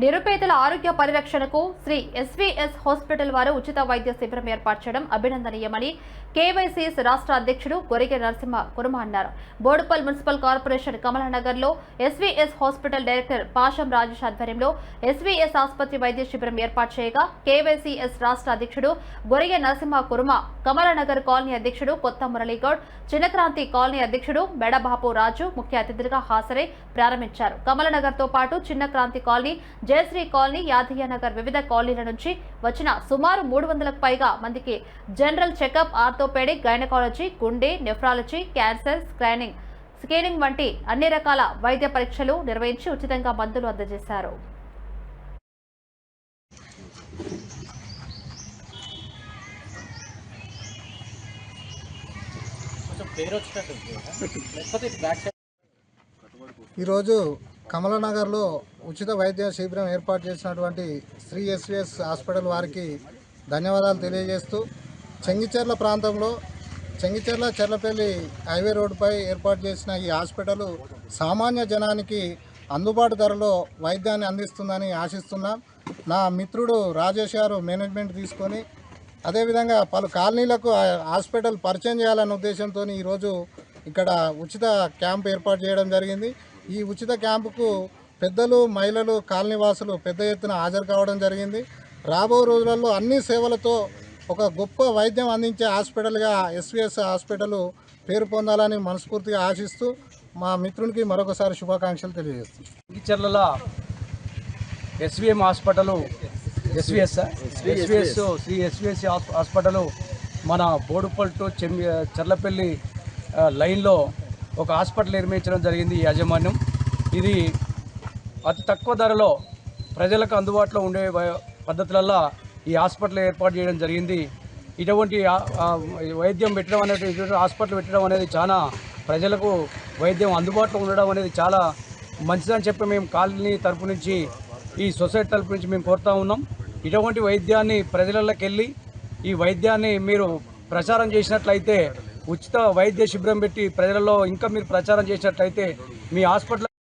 నిరుపేదల ఆరోగ్య పరిరక్షణకు శ్రీ ఎస్వీఎస్ హాస్పిటల్ వారు ఉచిత వైద్య శిబిరం ఏర్పాటు చేయడం అభినందనీయమని కేవైసీఎస్ రాష్ట్ర అధ్యక్షుడు గొరిగె నరసింహ కురుమ అన్నారు Boduppal municipal corporation కమలనగర్లో SVS hospital director Pasham Rajesh ఆధ్వర్యంలో ఎస్వీఎస్ ఆసుపత్రి వైద్య శిబిరం ఏర్పాటు చేయగా కేవైసీఎస్ రాష్ట్ర అధ్యక్షుడు గొరిగె నరసింహ కురుమ కమలనగర్ కాలనీ అధ్యక్షుడు కొత్త మురళీగౌడ్ చిన్నక్రాంతి కాలనీ అధ్యక్షుడు మెడబాపు రాజు ముఖ్య అతిథులుగా హాజరై ప్రారంభించారు. కమలనగర్తో పాటు చిన్న క్రాంతి కాలనీ జయశ్రీ కాలనీ యాదయ్య నగర్ వివిధ కాలనీల నుంచి వచ్చిన సుమారు మూడు వందలకు పైగా మందికి జనరల్ చెకప్ ఆర్థోపెడిక్ గైనకాలజీ గుండె నెఫ్రాలజీ క్యాన్సర్ స్కానింగ్ స్క్రీనింగ్ వంటి అన్ని రకాల వైద్య పరీక్షలు నిర్వహించి ఉచితంగా మందులు అందజేశారు. ఈరోజు కమలనగర్లో ఉచిత వైద్య శిబిరం ఏర్పాటు చేసినటువంటి శ్రీ ఎస్విఎస్ హాస్పిటల్ వారికి ధన్యవాదాలు తెలియజేస్తూ చెంగిచెర్ల ప్రాంతంలో చెంగిచెర్ల చెర్లపల్లి హైవే రోడ్డుపై ఏర్పాటు చేసిన ఈ హాస్పిటల్ సామాన్య జనానికి అందుబాటు ధరలో వైద్యాన్ని అందిస్తుందని ఆశిస్తున్నాం. నా మిత్రుడు రాజేష్ గారు మేనేజ్మెంట్ తీసుకొని అదేవిధంగా పలు కాలనీలకు హాస్పిటల్ పరిచయం చేయాలనే ఉద్దేశంతో ఈరోజు ఇక్కడ ఉచిత క్యాంప్ ఏర్పాటు చేయడం జరిగింది. ఈ ఉచిత క్యాంపుకు పెద్దలు మహిళలు కాలనీవాసులు పెద్ద ఎత్తున హాజరు కావడం జరిగింది. రాబో రోజులలో అన్ని సేవలతో ఒక గొప్ప వైద్యం అందించే హాస్పిటల్గా ఎస్విఎస్ హాస్పిటల్ పేరు పొందాలని మనస్ఫూర్తిగా ఆశిస్తూ మా మిత్రునికి మరొకసారి శుభాకాంక్షలు తెలియజేస్తున్నాను Cherla SVM hospital SVS SVS Sri SVS hospital మన బోడుపల్టు టు చర్లపల్లి లైన్లో ఒక హాస్పిటల్ నిర్మించడం జరిగింది ఈ యాజమాన్యం. ఇది అతి తక్కువ ధరలో ప్రజలకు అందుబాటులో ఉండే వై- ఈ హాస్పిటల్ ఏర్పాటు చేయడం జరిగింది. ఇటువంటి వైద్యం పెట్టడం అనేది ఇటువంటి హాస్పిటల్ పెట్టడం అనేది చాలా ప్రజలకు వైద్యం అందుబాటులో ఉండడం అనేది చాలా మంచిదని చెప్పి మేము కాలనీ తరపు నుంచి ఈ సొసైటీ తరపు నుంచి మేము కోరుతూ ఉన్నాం. ఇటువంటి వైద్యాన్ని ప్రజలలోకి వెళ్ళి ఈ వైద్యాన్ని మీరు ప్రచారం చేసినట్లయితే ఉచిత వైద్య శిబిరం పెట్టి ప్రజలలో ఇంకా మీరు ప్రచారం చేసినట్లయితే మీ హాస్పిటల్